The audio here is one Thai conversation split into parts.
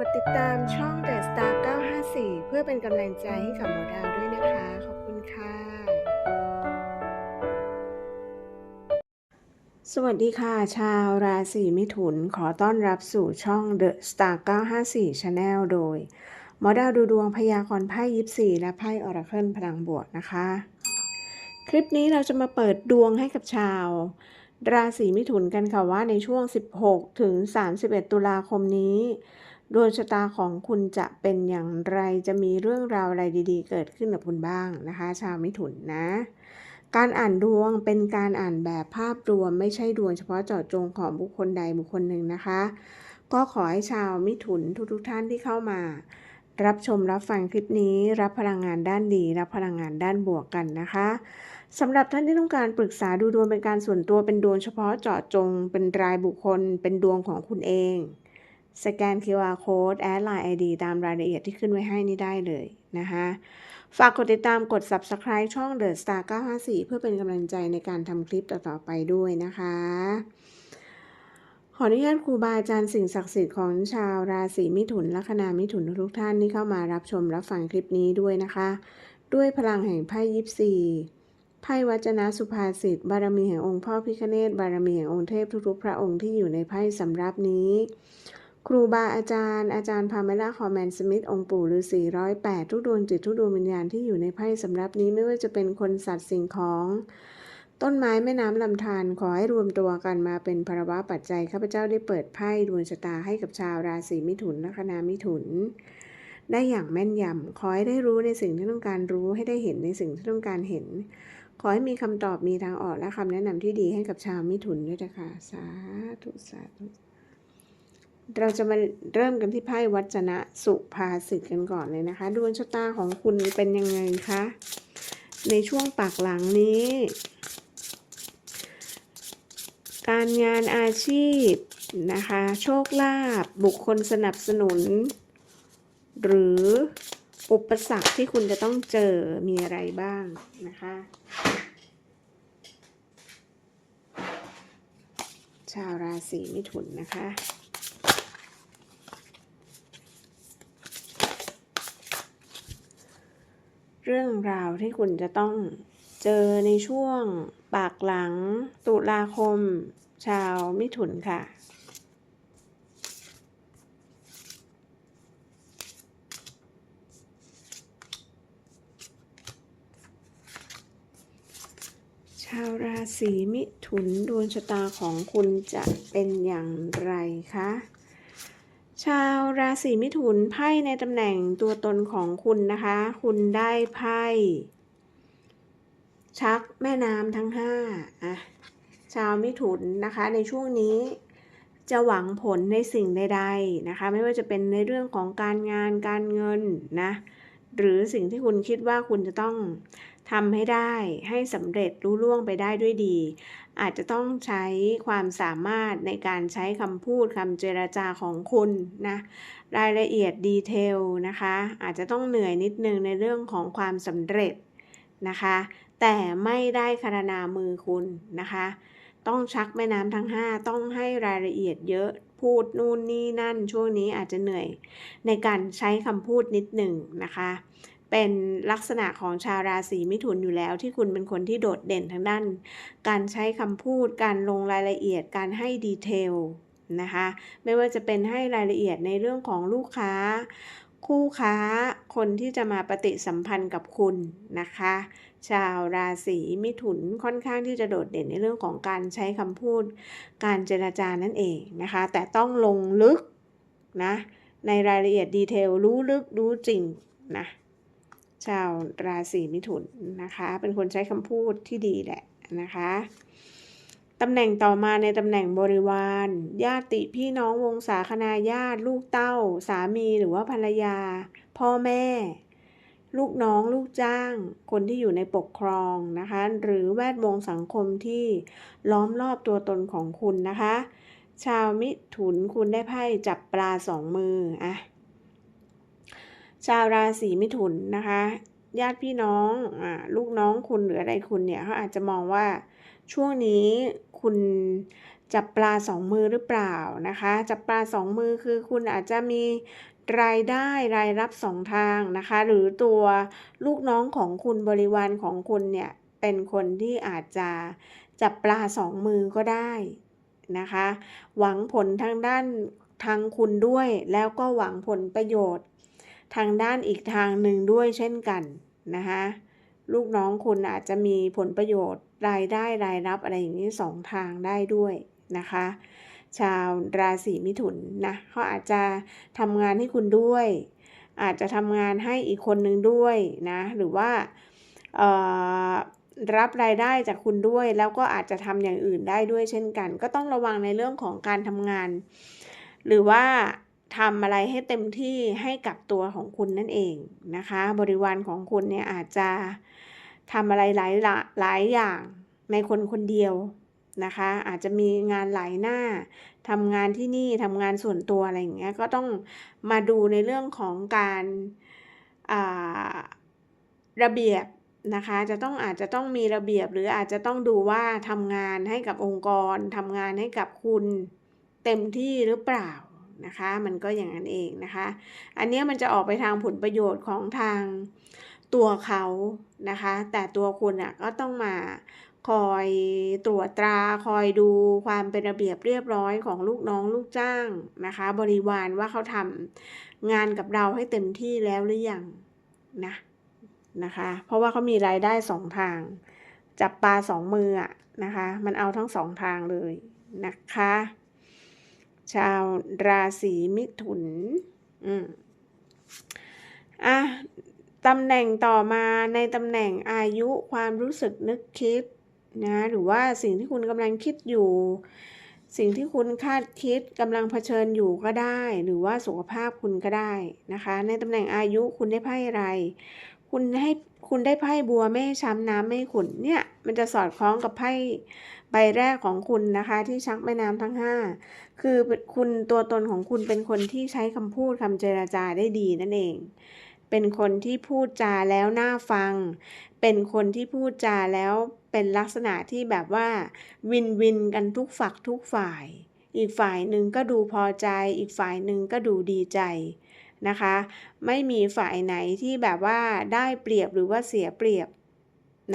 กดติดตามช่อง The Star 954 เพื่อเป็นกำลังใจให้กับหมอดาวด้วยนะคะ ขอบคุณค่ะ สวัสดีค่ะ ชาวราศีมิถุนขอต้อนรับสู่ช่อง The Star 954 Channel โดย หมอดาวดูดวงพยากรณ์ไพ่ยิปซีและไพ่ออราเคิลพลังบวกนะคะ คลิปนี้เราจะมาเปิดดวงให้กับชาวราศีมิถุนกันค่ะว่าในช่วง 16 ถึง 31 ตุลาคมนี้ ดวงชะตาของคุณจะเป็นอย่างไรจะมีเรื่องราวอะไรดีๆ เกิดขึ้นกับคุณบ้างนะคะ ชาวมิถุนนะ การอ่านดวงเป็นการอ่านแบบภาพรวม ไม่ใช่ดวงเฉพาะเจาะจงของบุคคลใดบุคคลหนึ่งนะคะ ก็ขอให้ชาวมิถุนทุกๆท่านที่เข้ามา รับชมรับฟังคลิปนี้ รับพลังงานด้านดี รับพลังงานด้านบวกกันนะคะสำหรับท่านที่ต้องการปรึกษาดูดวงเป็นการส่วนตัวเป็นดวงเฉพาะเจาะจง เป็นรายบุคคล เป็นดวงของคุณเอง สแกน QR Code แอดไลน์ ID ตามรายละเอียดที่ขึ้นไว้ให้นี่ได้เลยนะคะ ฝากกดติดตามกด Subscribe ช่อง The Star 954 เพื่อเป็นกำลังใจในการทำคลิปต่อ ๆ ไปด้วยนะคะ ขออนุญาตครูบาอาจารย์สิ่งศักดิ์สิทธิ์ของชาวราศีมิถุนลัคนามิถุนทุกท่านที่เข้ามารับชมรับฟังคลิปนี้ด้วยนะคะ ด้วยพลังแห่งไพ่ยิปซีไพ่วัจนะสุภาษิตบารมีแห่งองค์พ่อพิคเนตบารมีแห่งองค์เทพทุกๆพระองค์ที่อยู่ในไพ่สำรับนี้ ครูบาอาจารย์อาจารย์พาเมล่าคอมแมนสมิธองค์ปู่ฤาษีร้อยแปดทุกดวงจิตทุกดวงวิญญาณที่อยู่ในไพ่สำรับนี้ไม่ว่าจะเป็นคนสัตว์สิ่งของ ต้นไม้แม่น้ำลำธารขอให้รวมตัวกันมาเป็นภาวะปัจจัยข้าพเจ้าได้เปิดไพ่ดวงชะตาให้กับชาวราศีมิถุนลัคนามิถุน ได้อย่างแม่นยำขอให้ได้รู้ในสิ่งที่ต้องการรู้ให้ได้เห็นในสิ่งที่ต้องการเห็น ขอให้มีคำตอบมีทางออกและคำแนะนำที่ดีให้กับชาวมิถุนด้วยนะคะสาธุสาธุ เราจะมาเริ่มกันที่ไพ่วัจนะสุภาษิตกันก่อนเลยนะคะดวงชะตาของคุณเป็นยังไงคะในช่วงปากหลังนี้ การงานอาชีพนะคะ โชคลาภบุคคลสนับสนุน หรืออุปสรรคที่คุณจะต้องเจอมีอะไรบ้างนะคะชาวราศีมิถุนนะคะ เรื่องราวที่คุณจะต้องเจอในช่วงปากหลัง ตุลาคม ชาวมิถุนค่ะ ชาวราศีมิถุนดวงชะตาของคุณจะเป็นอย่างไรคะ ชาวราศีมิถุนไพ่ในตำแหน่งตัวตนของคุณนะคะ คุณได้ไพ่ ชักแม่น้ำทั้งห้าอะชาวมิถุนนะคะ ในช่วงนี้จะหวังผลในสิ่งใดๆนะคะ ไม่ว่าจะเป็นในเรื่องของการงานการเงินนะหรือสิ่งที่คุณคิดว่าคุณจะต้องทำให้ได้ให้สำเร็จรุ่ล่วงไปได้ด้วยดี อาจจะต้องใช้ความสามารถในการใช้คำพูดคำเจรจาของคุณนะรายละเอียดดีเทลนะคะ อาจจะต้องเหนื่อยนิดนึงในเรื่องของความสำเร็จนะคะ แต่ไม่ได้คารนามือคุณนะคะ ต้องชักแม่น้ำทั้ง 5 ต้องให้รายละเอียดเยอะพูดนู่นนี่นั่นช่วงนี้อาจจะเหนื่อยในการใช้คำพูดนิดหนึ่งนะคะ เป็นลักษณะของชาวราศีมิถุนอยู่แล้ว ที่คุณเป็นคนที่โดดเด่นทางด้าน การใช้คำพูด การลงรายละเอียดการให้ดีเทลนะคะไม่ว่าจะเป็นให้รายละเอียดในเรื่องของลูกค้า คู่ค้าคนที่จะมาปฏิสัมพันธ์กับคุณนะคะ ชาวราศีมิถุนค่อนข้างที่จะโดดเด่นในเรื่องของการใช้คำพูด การเจรจานั่นเองนะคะ แต่ต้องลงลึกนะในรายละเอียดดีเทลรู้ลึกรู้จริงนะ ชาวราศีมิถุนนะคะ เป็นคนใช้คำพูดที่ดีแหละนะคะตำแหน่งต่อมาในตำแหน่งบริวาร ญาติพี่น้องวงศาคณาญาติ ลูกเต้า สามีหรือว่าภรรยา พ่อแม่ ลูกน้องลูกจ้าง คนที่อยู่ในปกครองนะคะ หรือแวดวงสังคมที่ล้อมรอบตัวตนของคุณนะคะ ชาวมิถุนคุณได้ไพ่จับปลาสองมืออะ ชาวราศีมิถุนนะคะ ญาติพี่น้องอลูกน้องคุณหรืออะไรคุณเนี่ยเขาอาจจะมองว่าช่วงนี้คุณจับปลาสองมือหรือเปล่านะคะ จับปลาสองมือคือคุณอาจจะมีรายได้รายรับสองทางนะคะ หรือตัวลูกน้องของคุณบริวารของคุณเนี่ยเป็นคนที่อาจจะจับปลาสองมือก็ได้นะคะ หวังผลทางด้านทางคุณด้วย แล้วก็หวังผลประโยชน์ ทางด้านอีกทางหนึ่งด้วยเช่นกันนะคะลูกน้องคุณอาจจะมีผลประโยชน์รายได้รายรับอะไรอย่างนี้สองทางได้ด้วยนะคะ ชาวราศีมิถุนนะเขาอาจจะทำงานให้คุณด้วย อาจจะทำงานให้อีกคนหนึ่งด้วยนะหรือว่ารับรายได้จากคุณด้วย แล้วก็อาจจะทำอย่างอื่นได้ด้วยเช่นกัน ก็ต้องระวังในเรื่องของการทำงาน หรือว่า ทำอะไรให้เต็มที่ให้กับตัวของคุณนั่นเองนะคะ บริวารของคุณเนี่ยอาจจะทำอะไรหลายหลายอย่างในคนคนเดียวนะคะ อาจจะมีงานหลายหน้าทำงานที่นี่ทำงานส่วนตัวอะไรอย่างเงี้ยก็ต้องมาดูในเรื่องของการระเบียบนะคะ จะต้องอาจจะต้องมีระเบียบ หรืออาจจะต้องดูว่าทำงานให้กับองค์กรทำงานให้กับคุณเต็มที่หรือเปล่า นะคะ มันก็อย่างนั้นเองนะคะ อันนี้มันจะออกไปทางผลประโยชน์ของทางตัวเขานะคะ แต่ตัวคุณอะก็ต้องมาคอยตรวจตราคอยดูความเป็นระเบียบเรียบร้อยของลูกน้องลูกจ้างนะคะ บริวารว่าเขาทำงานกับเราให้เต็มที่แล้วหรือยังนะนะคะ เพราะว่าเขามีรายได้สองทาง จับปลาสองมืออะนะคะ มันเอาทั้งสองทางเลยนะคะ ชาวราศีมิถุน อืมอะตำแหน่งต่อมาในตำแหน่งอายุความรู้สึกนึกคิดนะหรือว่าสิ่งที่คุณกำลังคิดอยู่ สิ่งที่คุณคาดคิดกำลังเผชิญอยู่ก็ได้ หรือว่าสุขภาพคุณก็ได้นะคะ ในตำแหน่งอายุคุณได้ไพ่อะไร คุณให้คุณได้ไพ่บัวไม่ช้ำน้ำไม่ขุนเนี่ย มันจะสอดคล้องกับไพ่ ใบแรกของคุณนะคะที่ชักแม่น้ำทั้ง 5 คือคุณตัวตนของคุณเป็นคนที่ใช้คำพูดคำเจราจาได้ดีนั่นเอง เป็นคนที่พูดจาแล้วน่าฟัง เป็นคนที่พูดจาแล้วเป็นลักษณะที่แบบว่าวินวินกันทุกฝักทุกฝ่าย อีกฝ่ายหนึ่งก็ดูพอใจ อีกฝ่ายหนึ่งก็ดูดีใจนะคะ ไม่มีฝ่ายไหนที่แบบว่าได้เปรียบหรือว่าเสียเปรียบ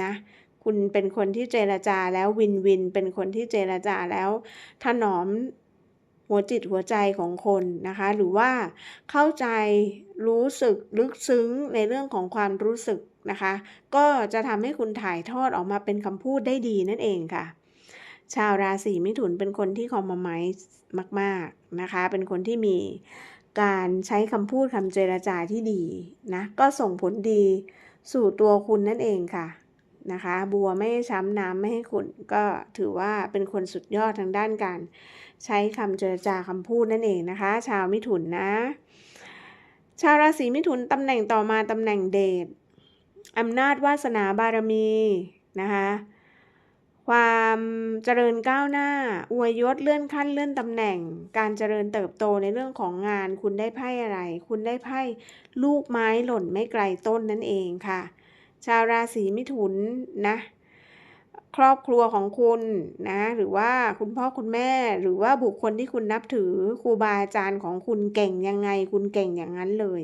นะ คุณเป็นคนที่เจรจาแล้ววินวิน เป็นคนที่เจรจาแล้วถนอมหัวจิตหัวใจของคนนะคะ หรือว่าเข้าใจรู้สึกลึกซึ้งในเรื่องของความรู้สึกนะคะ ก็จะทำให้คุณถ่ายทอดออกมาเป็นคำพูดได้ดีนั่นเองค่ะ ชาวราศีมิถุนเป็นคนที่คอมมไมซ์มาก ๆนะคะ เป็นคนที่มีการใช้คำพูดคำเจรจาที่ดีนะ ก็ส่งผลดีสู่ตัวคุณนั่นเองค่ะ นะคะ บัวไม่ช้ำน้ำไม่ให้ขุนก็ถือว่าเป็นคนสุดยอดทางด้านการ ใช้คำเจรจาคำพูดนั่นเองนะคะ ชาวมิถุนนะ ชาวราศีมิถุนตำแหน่งต่อมาตำแหน่งเดชอำนาจวาสนาบารมีนะคะความเจริญก้าวหน้า อวยยศเลื่อนขั้นเลื่อนตำแหน่ง การเจริญเติบโตในเรื่องของงาน คุณได้ไพ่อะไร คุณได้ไพ่ลูกไม้หล่นไม่ไกลต้นนั่นเองค่ะ ชาวราศีมิถุนนะครอบครัวของคุณนะหรือว่าคุณพ่อคุณแม่หรือว่าบุคคลที่คุณนับถือครูบาอาจารย์ของคุณเก่งยังไง คุณเก่งอย่างนั้นเลย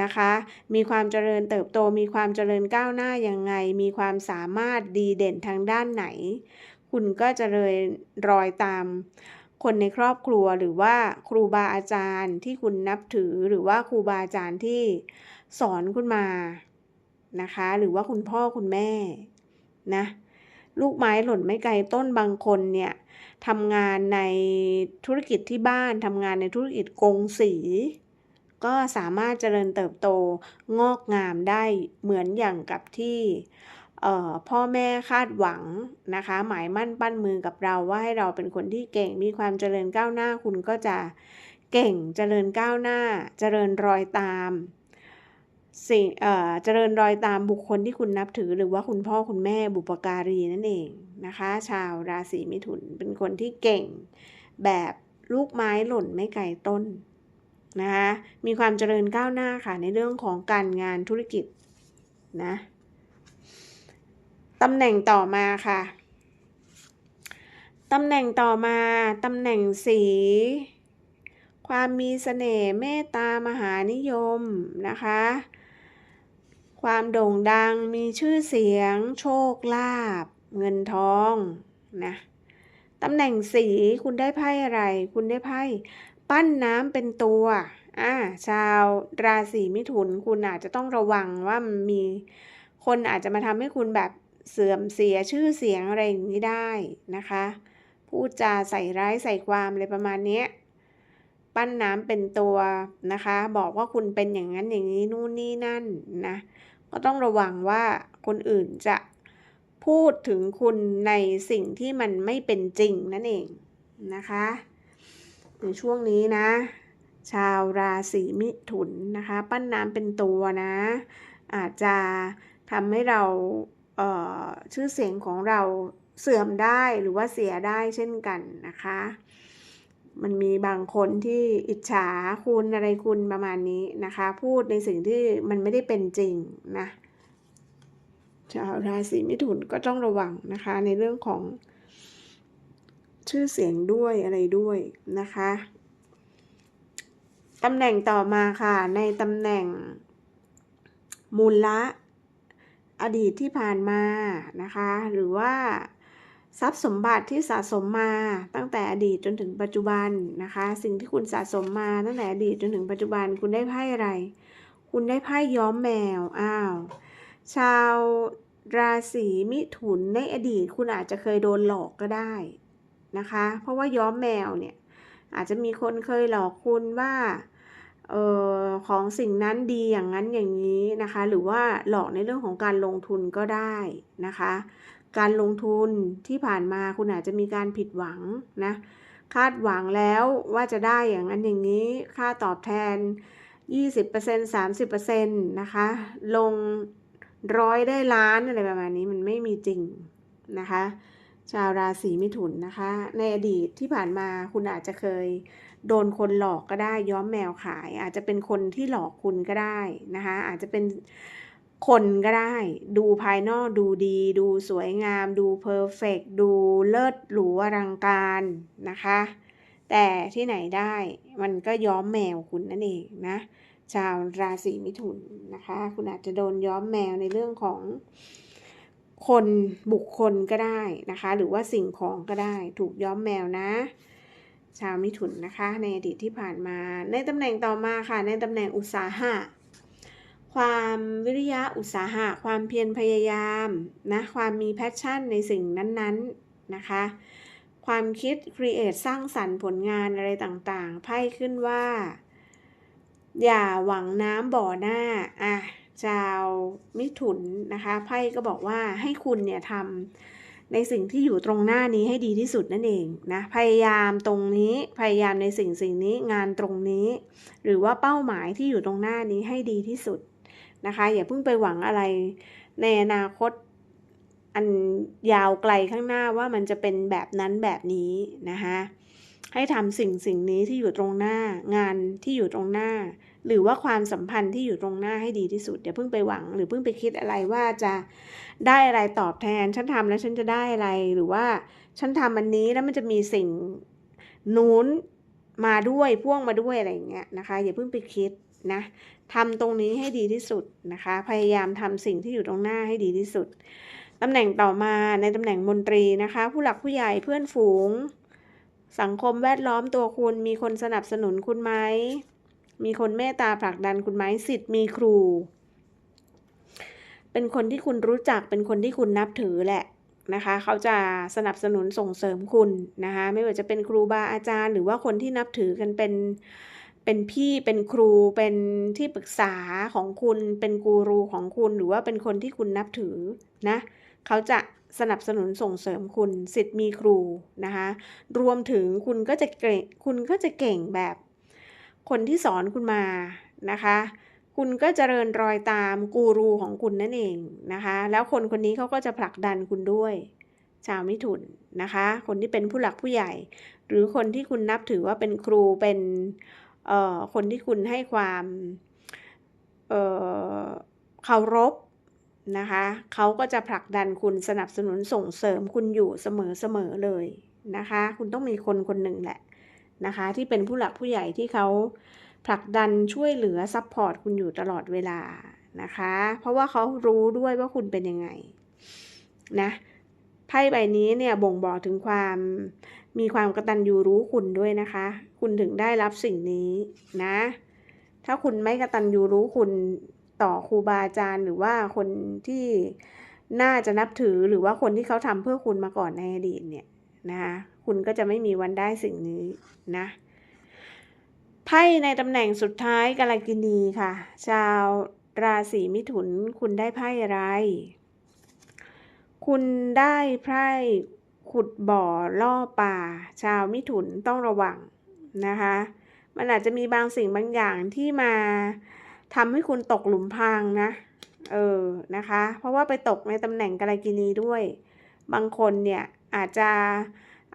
นะคะ มีความเจริญเติบโตมีความเจริญก้าวหน้ายังไง มีความสามารถดีเด่นทางด้านไหน คุณก็จะเลยรอยตามคนในครอบครัวหรือว่าครูบาอาจารย์ที่คุณนับถือหรือว่าครูบาอาจารย์ที่สอนคุณมา นะคะ หรือว่าคุณพ่อคุณแม่นะลูกไม้หล่นไม่ไกลต้นบางคนเนี่ยทำงานในธุรกิจที่บ้านทำงานในธุรกิจกงสี ก็สามารถเจริญเติบโตงอกงามได้เหมือนอย่างกับที่พ่อแม่คาดหวังนะคะ หมายมั่นปั้นมือกับเราว่าให้เราเป็นคนที่เก่งมีความเจริญก้าวหน้าคุณก็จะเก่งเจริญก้าวหน้า เจริญรอยตาม สิ่งเจริญรอยตามบุคคลที่คุณนับถือ หรือว่าคุณพ่อคุณแม่บุปการีนั่นเองนะคะ ชาวราศีมิถุนเป็นคนที่เก่งแบบลูกไม้หล่นไม่ไกลต้นนะคะมีความเจริญก้าวหน้าค่ะในเรื่องของการงานธุรกิจนะตำแหน่งต่อมาค่ะตำแหน่งต่อมาตำแหน่งสี ความมีเสน่ห์เมตตามหานิยมนะคะ ความโด่งดังมีชื่อเสียง โชคลาภเงินทองนะตำแหน่งสีคุณได้ไพ่อะไร คุณได้ไพ่ปั้นน้ำเป็นตัวอ่าชาวราศีมิถุนคุณอาจจะต้องระวังว่ามันมีคนอาจจะมาทำให้คุณแบบเสื่อมเสียชื่อเสียงอะไรอย่างนี้ได้นะคะ พูดจาใส่ร้ายใส่ความอะไรประมาณนี้ ปั้นน้ำเป็นตัวนะคะ บอกว่าคุณเป็นอย่างนั้นอย่างนี้นู่นนี่นั่นนะก็ต้องระวังว่าคนอื่นจะพูดถึงคุณในสิ่งที่มันไม่เป็นจริงนั่นเองนะคะในช่วงนี้นะ ชาวราศีมิถุนนะคะ ปั้นน้ำเป็นตัวนะ อาจจะทำให้เราเอ่อชื่อเสียงของเราเสื่อมได้หรือว่าเสียได้เช่นกันนะคะ มันมีบางคนที่อิจฉาคุณอะไรคุณประมาณนี้นะคะ พูดในสิ่งที่มันไม่ได้เป็นจริงนะชาวราศีมิถุนก็ต้องระวังนะคะ ในเรื่องของชื่อเสียงด้วยอะไรด้วยนะคะตำแหน่งต่อมาค่ะ ในตำแหน่งมูลละอดีตที่ผ่านมานะคะ หรือว่า ทรัพย์สมบัติที่สะสมมาตั้งแต่อดีตจนถึงปัจจุบันนะคะ สิ่งที่คุณสะสมมาตั้งแต่อดีตจนถึงปัจจุบันคุณได้ไพ่อะไร คุณได้ไพ่ย้อมแมวอ้าวชาวราศีมิถุนในอดีตคุณอาจจะเคยโดนหลอกก็ได้นะคะ เพราะว่าย้อมแมวเนี่ยอาจจะมีคนเคยหลอกคุณว่าเออของสิ่งนั้นดีอย่างนั้นอย่างนี้นะคะ หรือว่าหลอกในเรื่องของการลงทุนก็ได้นะคะ การลงทุนที่ผ่านมาคุณอาจจะมีการผิดหวังนะคาดหวังแล้วว่าจะได้อย่างนั้นอย่างนี้ค่าตอบแทน 20% 30%นะคะ ลงร้อยได้ล้านอะไรประมาณนี้มันไม่มีจริงนะคะ ชาวราศีมิถุนนะคะ ในอดีตที่ผ่านมาคุณอาจจะเคยโดนคนหลอกก็ได้ย้อมแมวขาย อาจจะเป็นคนที่หลอกคุณก็ได้นะคะ อาจจะเป็น คนก็ได้ ดูภายนอกดูดี ดูสวยงาม ดูเพอร์เฟกดูเลิศหรูอลังการนะคะ แต่ที่ไหนได้มันก็ย้อมแมวคุณนั่นเองนะ ชาวราศีมิถุนนะคะ คุณอาจจะโดนย้อมแมวในเรื่องของคนบุคคลก็ได้นะคะ หรือว่าสิ่งของก็ได้ถูกย้อมแมวนะ ชาวมิถุนนะคะ ในอดีตที่ผ่านมา ในตำแหน่งต่อมาค่ะ ในตำแหน่งอุตสาหะ ความวิริยะอุตสาหะ ความเพียรพยายามนะความมีแพชชั่นในสิ่งนั้นๆนนนะคะ ความคิดครีเอทสร้างสรรค์ผลงานอะไรต่างๆ ไพ่ขึ้นว่า อย่าหวังน้ำบ่อหน้าอะชาวมิถุนนะคะไพ่ก็บอกว่าให้คุณเนี่ยทำในสิ่งที่อยู่ตรงหน้านี้ให้ดีที่สุดนั่นเองนะพยายามตรงนี้พยายามในสิ่งสิ่งนี้งานตรงนี้ หรือว่าเป้าหมายที่อยู่ตรงหน้านี้ให้ดีที่สุด นะคะ อย่าเพิ่งไปหวังอะไร ในอนาคตอันยาวไกลข้างหน้าว่ามันจะเป็นแบบนั้นแบบนี้นะคะให้ทำสิ่งสิ่งนี้ที่อยู่ตรงหน้างานที่อยู่ตรงหน้า หรือว่าความสัมพันธ์ที่อยู่ตรงหน้าให้ดีที่สุดอย่าเพิ่งไปหวัง หรือเพิ่งไปคิดอะไรว่าจะได้อะไรตอบแทน ฉันทำแล้วฉันจะได้อะไรหรือว่าฉันทำอันนี้แล้วมันจะมีสิ่งนู้นมาด้วยพ่วงมาด้วยอะไรอย่างเงี้ยนะคะ อย่าเพิ่งไปคิด นะทำตรงนี้ให้ดีที่สุดนะคะ พยายามทำสิ่งที่อยู่ตรงหน้าให้ดีที่สุดตำแหน่งต่อมาในตำแหน่งมนตรีนะคะ ผู้หลักผู้ใหญ่เพื่อนฝูง สังคมแวดล้อมตัวคุณ มีคนสนับสนุนคุณไหมมีคนเมตตาผลักดันคุณไหมสิทธิ์มีครู เป็นคนที่คุณรู้จักเป็นคนที่คุณนับถือแหละนะคะ เขาจะสนับสนุนส่งเสริมคุณนะคะ ไม่ว่าจะเป็นครูบาอาจารย์ หรือว่าคนที่นับถือกันเป็น เป็นพี่เป็นครูเป็นที่ปรึกษาของคุณ เป็นกูรูของคุณ หรือว่าเป็นคนที่คุณนับถือนะเขาจะสนับสนุนส่งเสริมคุณสิทธิ์มีครูนะคะรวมถึงคุณก็จะเก่งคุณก็จะเก่งแบบ คนที่สอนคุณมานะคะ คุณก็จเจริญรอยตามกูรูของคุณนั่นเองนะคะ แล้วคนคนนี้เขาก็จะผลักดันคุณด้วย ชาวมิถุนนะคะ คนที่เป็นผู้หลักผู้ใหญ่ หรือคนที่คุณนับถือว่าเป็นครูเป็นเคนที่คุณให้ความเเคารพนะคะเขาก็จะผลักดันคุณสนับสนุนส่งเสริมคุณอยู่เสมอๆเลยนะคะ คุณต้องมีคนคนหนึ่งแหละนะคะ ที่เป็นผู้หลักผู้ใหญ่ที่เขาผลักดันช่วยเหลือซัพพอร์ตคุณอยู่ตลอดเวลานะคะ เพราะว่าเขารู้ด้วยว่าคุณเป็นยังไงนะไพ่ใบนี้เนี่ยบ่งบอกถึงความมีความกระตัญญูรู้คุณด้วยนะคะ คุณถึงได้รับสิ่งนี้นะ ถ้าคุณไม่กตัญญูรู้คุณต่อครูบาอาจารย์ หรือว่าคนที่น่าจะนับถือหรือว่าคนที่เขาทำเพื่อคุณมาก่อนในอดีตเนี่ยนะคะคุณก็จะไม่มีวันได้สิ่งนี้นะไพ่ในตำแหน่งสุดท้ายกาลกินีค่ะ ชาวราศีมิถุนคุณได้ไพ่อะไร คุณได้ไพ่ขุดบ่อล่อป่า ชาวมิถุนต้องระวัง นะคะ มันอาจจะมีบางสิ่งบางอย่างที่มาทำให้คุณตกหลุมพรางนะ เออ นะคะ เพราะว่าไปตกในตำแหน่งกาลกินีด้วย บางคนเนี่ยอาจจะ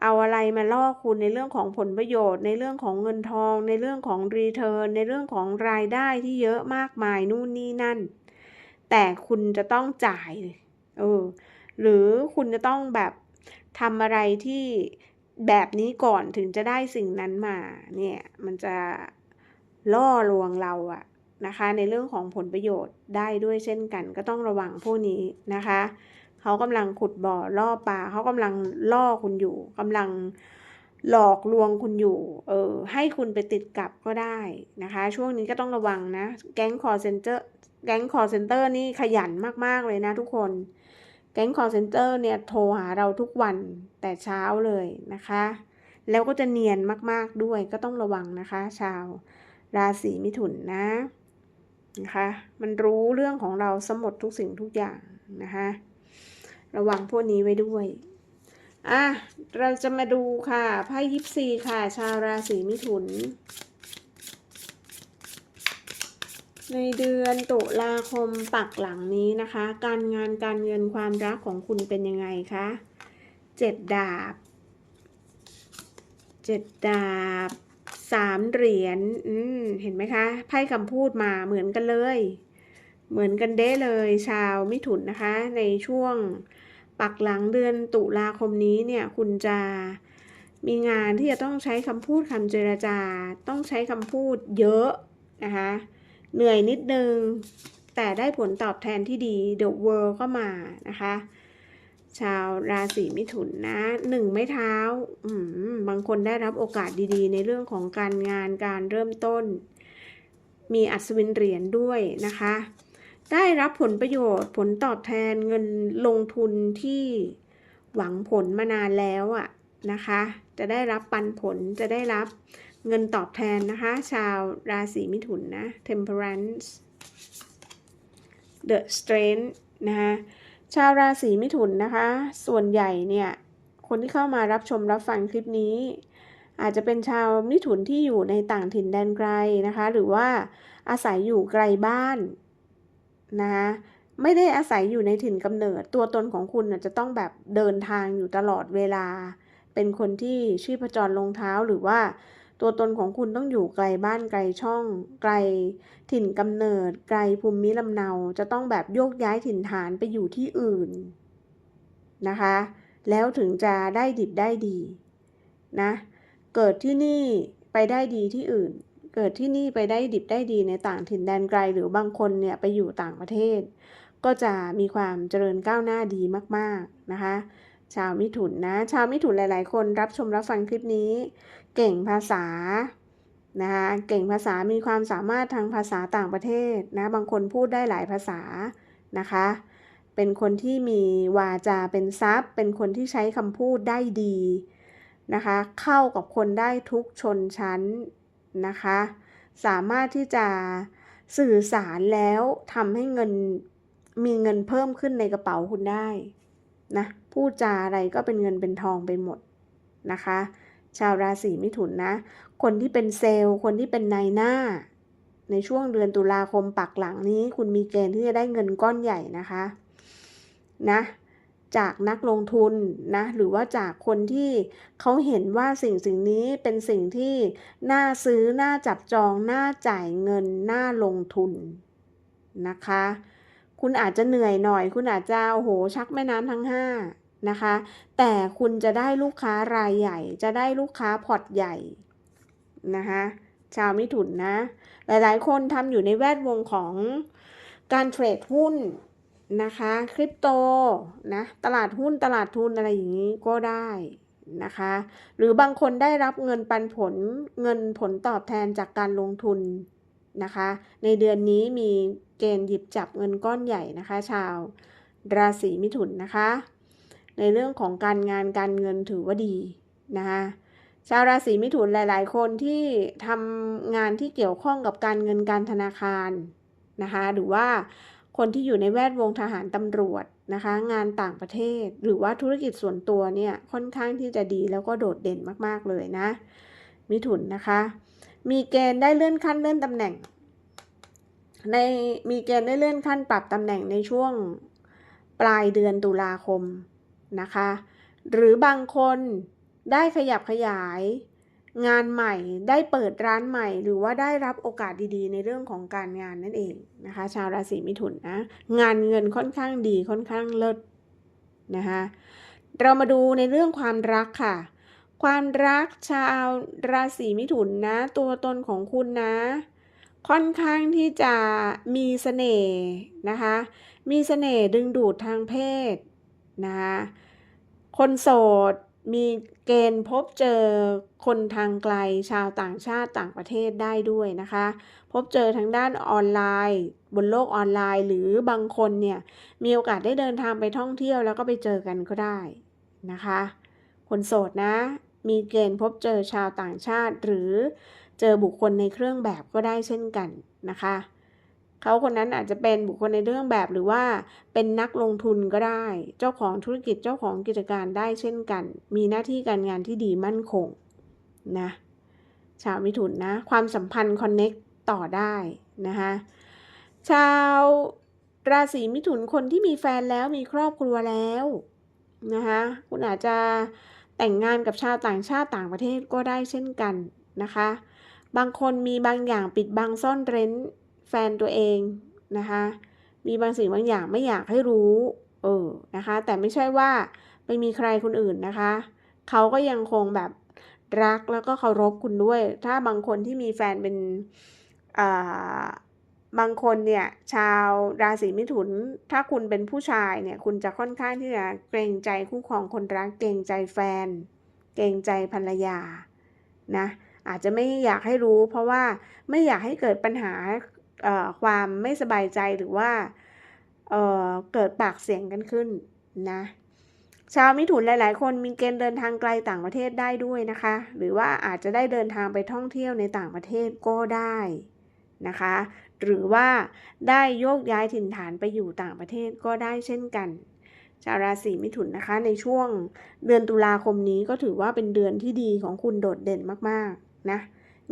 เอาอะไรมาล่อคุณในเรื่องของผลประโยชน์ ในเรื่องของเงินทอง ในเรื่องของรีเทิร์นในเรื่องของรายได้ที่เยอะมากมายนู่นนี่นั่น แต่คุณจะต้องจ่าย เออ หรือคุณจะต้องแบบทำอะไรที่ แบบนี้ก่อนถึงจะได้สิ่งนั้นมาเนี่ยมันจะล่อลวงเราอะนะคะ ในเรื่องของผลประโยชน์ได้ด้วยเช่นกันก็ต้องระวังพวกนี้นะคะเขากำลังขุดบ่อล่อปลาเขากำลังล่อคุณอยู่กำลังหลอกลวงคุณอยู่ เออ ให้คุณไปติดกับก็ได้นะคะ ช่วงนี้ก็ต้องระวังนะ แก๊งคอร์เซนเตอร์ แก๊งคอร์เซนเตอร์นี่ขยันมาก ๆ เลยนะทุกคน แก๊งคอร์เซนเตอร์เนี่ยโทรหาเราทุกวันแต่เช้าเลยนะคะ แล้วก็จะเนียนมากๆด้วยก็ต้องระวังนะคะ ชาวราศีมิถุนนะนะคะ มันรู้เรื่องของเราสมดทุกสิ่งทุกอย่างนะคะ ระวังพวกนี้ไว้ด้วยอะเราจะมาดูค่ะไพ่ยิปซีค่ะ ชาวราศีมิถุน ในเดือนตุลาคมปักหลังนี้นะคะ การงานการเงินความรักของคุณเป็นยังไงคะเจ็ดดาบเจ็ดดาบสามเหรียญอืมเห็นไหมคะไพ่คำพูดมาเหมือนกันเลย เหมือนกันเด้เลย ชาวมิถุนนะคะ ในช่วงปักหลังเดือนตุลาคมนี้เนี่ยคุณจะมีงานที่จะต้องใช้คำพูดคำเจรจา ต้องใช้คำพูดเยอะนะคะ เหนื่อยนิดนึง แต่ได้ผลตอบแทนที่ดี The World ก็มานะคะ ชาวราศีมิถุนนะหนึ่งไม่เท้าบางคนได้รับโอกาสดีๆ ในเรื่องของการงานการเริ่มต้น มีอัศวินเหรียญด้วยนะคะ ได้รับผลประโยชน์ผลตอบแทนเงินลงทุนที่หวังผลมานานแล้วอะนะคะ จะได้รับปันผลจะได้รับ เงินตอบแทนนะคะ ชาวราศีมิถุนนะ Temperance The Strength นะคะชาวราศีมิถุนนะคะ ส่วนใหญ่เนี่ย คนที่เข้ามารับชมรับฟังคลิปนี้ อาจจะเป็นชาวมิถุนที่อยู่ในต่างถิ่นแดนไกลนะคะ หรือว่าอาศัยอยู่ไกลบ้านนะคะไม่ได้อาศัยอยู่ในถิ่นกำเนิด ตัวตนของคุณจะต้องแบบเดินทางอยู่ตลอดเวลา เป็นคนที่ชีพจรลงเท้าหรือว่า ตัวตนของคุณต้องอยู่ไกลบ้านไกลช่อง ไกลถิ่นกำเนิด ไกลภูมิลำเนาจะต้องแบบโยกย้ายถิ่นฐานไปอยู่ที่อื่นนะคะ แล้วถึงจะได้ดิบได้ดีนะเกิดที่นี่ไปได้ดีที่อื่น เกิดที่นี่ไปได้ดิบได้ดีในต่างถิ่นแดนไกลหรือบางคนเนี่ยไปอยู่ต่างประเทศ ก็จะมีความเจริญก้าวหน้าดีมาก ๆนะคะ ชาวมิถุนนะ ชาวมิถุนหลาย ๆ คนรับชมรับฟังคลิปนี้ เก่งภาษานะคะเก่งภาษามีความสามารถทางภาษาต่างประเทศนะบางคนพูดได้หลายภาษานะคะ เป็นคนที่มีวาจาเป็นทรัพย์ เป็นคนที่ใช้คำพูดได้ดีนะคะ เข้ากับคนได้ทุกชนชั้นนะคะ สามารถที่จะสื่อสารแล้วทำให้เงินมีเงินเพิ่มขึ้นในกระเป๋าคุณได้นะพูดจาอะไรก็เป็นเงินเป็นทองไปหมดนะคะ ชาวราศีมิถุนนะ คนที่เป็นเซลล์ คนที่เป็นนายหน้า ในช่วงเดือนตุลาคมปักหลังนี้ คุณมีเกณฑ์ที่จะได้เงินก้อนใหญ่นะคะนะจากนักลงทุนนะหรือว่าจากคนที่เขาเห็นว่าสิ่งสิ่งนี้เป็นสิ่งที่น่าซื้อ น่าจับจอง น่าจ่ายเงิน น่าลงทุนนะคะ คุณอาจจะเหนื่อยหน่อย คุณอาจจะโอ้โหชักแม่น้ำทั้งห้า นะคะ แต่คุณจะได้ลูกค้ารายใหญ่ จะได้ลูกค้าพอร์ตใหญ่นะคะชาวมิถุนนะ หลายๆ คนทำอยู่ในแวดวงของการเทรดหุ้นนะคะ คริปโตนะตลาดหุ้นตลาดทุนอะไรอย่างนี้ก็ได้นะคะ หรือบางคนได้รับเงินปันผลเงินผลตอบแทนจากการลงทุนนะคะ ในเดือนนี้มีเกณฑ์หยิบจับเงินก้อนใหญ่นะคะ ชาวราศีมิถุนนะคะ ในเรื่องของการงานการเงินถือว่าดีนะคะชาวราศีมิถุนหลาย ๆ คนที่ทำงานที่เกี่ยวข้องกับการเงินการธนาคารนะคะหรือว่าคนที่อยู่ในแวดวงทหารตำรวจนะคะงานต่างประเทศ หรือว่าธุรกิจส่วนตัวเนี่ยค่อนข้างที่จะดีแล้วก็โดดเด่นมาก ๆ เลยนะ มิถุนนะคะ มีเกณฑ์ได้เลื่อนขั้นเลื่อนตำแหน่ง ในมีเกณฑ์ได้เลื่อนขั้นปรับตำแหน่งในช่วงปลายเดือนตุลาคม นะคะ หรือบางคนได้ขยับขยาย งานใหม่ได้เปิดร้านใหม่ หรือว่าได้รับโอกาสดีๆ ในเรื่องของการงานนั่นเองนะคะ ชาวราศีมิถุนนะงานเงินค่อนข้างดีค่อนข้างเลิศนะคะเรามาดูในเรื่องความรักค่ะ ความรักชาวราศีมิถุนนะ ตัวตนของคุณนะ ค่อนข้างที่จะมีเสน่ห์นะคะ มีเสน่ห์ดึงดูดทางเพศ นะคะคนโสดมีเกณฑ์พบเจอคนทางไกลชาวต่างชาติต่างประเทศได้ด้วยนะคะ พบเจอทางด้านออนไลน์ บนโลกออนไลน์ หรือบางคนเนี่ยมีโอกาสได้เดินทางไปท่องเที่ยวแล้วก็ไปเจอกันก็ได้นะคะ คนโสดนะ มีเกณฑ์พบเจอชาวต่างชาติ หรือเจอบุคคลในเครื่องแบบก็ได้เช่นกันนะคะ เขาคนนั้นอาจจะเป็นบุคคลในเรื่องแบบหรือว่าเป็นนักลงทุนก็ได้ เจ้าของธุรกิจเจ้าของกิจการได้เช่นกัน มีหน้าที่การงานที่ดีมั่นคงนะชาวมิถุนนะความสัมพันธ์คอนเน็กต่อได้นะคะชาวราศีมิถุนคนที่มีแฟนแล้วมีครอบครัวแล้วนะคะคุณอาจจะแต่งงานกับชาวต่างชาติต่างประเทศก็ได้เช่นกันนะคะ บางคนมีบางอย่างปิดบังซ่อนเร้น ฟนตัวเองนะคะ มีบางสิ่งบางอย่างไม่อยากให้รู้เออนะคะ แต่ไม่ใช่ว่าไปมีใครคนอื่นนะคะ เขาก็ยังคงแบบรักแล้วก็เคารพคุณด้วย ถ้าบางคนที่มีแฟนเป็นอ่าบางคนเนี่ยชาวราศีมิถุน ถ้าคุณเป็นผู้ชายเนี่ยคุณจะค่อนข้างที่จะเกรงใจคู่ครองคนรัก เกรงใจแฟน เกรงใจภรรยานะอาจจะไม่อยากให้รู้ เพราะว่าไม่อยากให้เกิดปัญหา ความไม่สบายใจหรือว่าเเกิดปากเสียงกันขึ้นนะชาวมิถุนหลาย ๆ คนมีเกณฑ์เดินทางไกลต่างประเทศได้ด้วยนะคะ หรือว่าอาจจะได้เดินทางไปท่องเที่ยวในต่างประเทศก็ได้นะคะ หรือว่าได้โยกย้ายถิ่นฐานไปอยู่ต่างประเทศก็ได้เช่นกัน ชาวราศีมิถุนนะคะ ในช่วงเดือนตุลาคมนี้ก็ถือว่าเป็นเดือนที่ดีของคุณโดดเด่นมาก ๆ นะ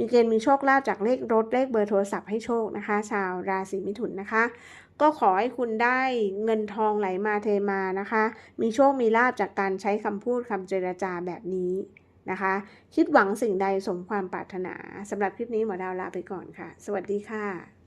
มีเกณฑ์มีโชคลาภจากเลขรถเลขเบอร์โทรศัพท์ให้โชคนะคะ ชาวราศีมิถุนนะคะ ก็ขอให้คุณได้เงินทองไหลมาเทมานะคะ มีโชคมีลาภจากการใช้คำพูดคำเจรจาแบบนี้นะคะ คิดหวังสิ่งใดสมความปรารถนาสำหรับคลิปนี้หมอดาวลาไปก่อนค่ะ สวัสดีค่ะ